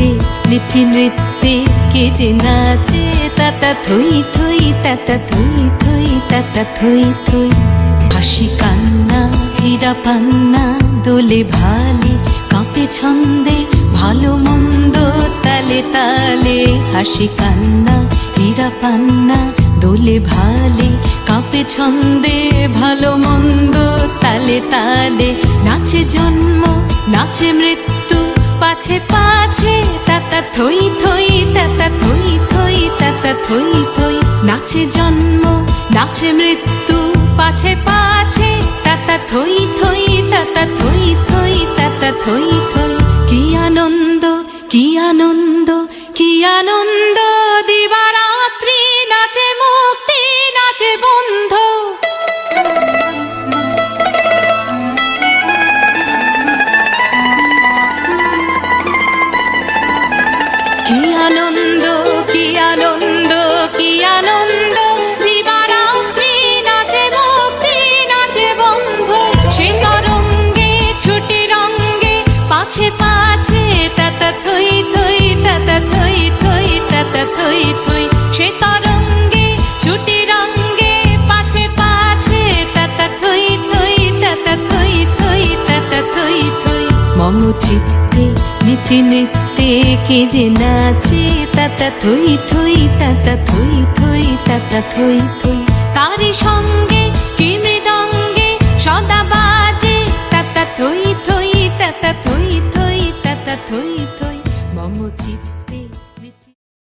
চিত্তে নীতি নৃত্যে কে যে নাচে, তাতা থই থই, তাতা থই থই, তাতা থই থই। হাসি কান্না, হীরা পান্না, দোলে ভালে, কাঁপে ছন্দে, ভালো মন্দ, তালে তালে। হাসি কান্না, হীরা পান্না, দোলে ভালে, কাঁপে ছন্দে, ভালো মন্দ, তালে তালে। নাচে জন্ম, নাচে মৃত্যু পাছে পাছে তাতা থই থই তাতা থই থই তাতা থই থই। নাচে জন্ম, নাচে মৃত্যু, পাছে পাছে তাতা থই থই তাতা থই থই তাতা থই থই। কি আনন্দ কি আনন্দ কি আনন্দ। থই মম চিত্তে নীতি নৃত্যে কে যে নাচে, তাতা থই থই, তাতা থই থই, তাতা থই থই। তারি সঙ্গে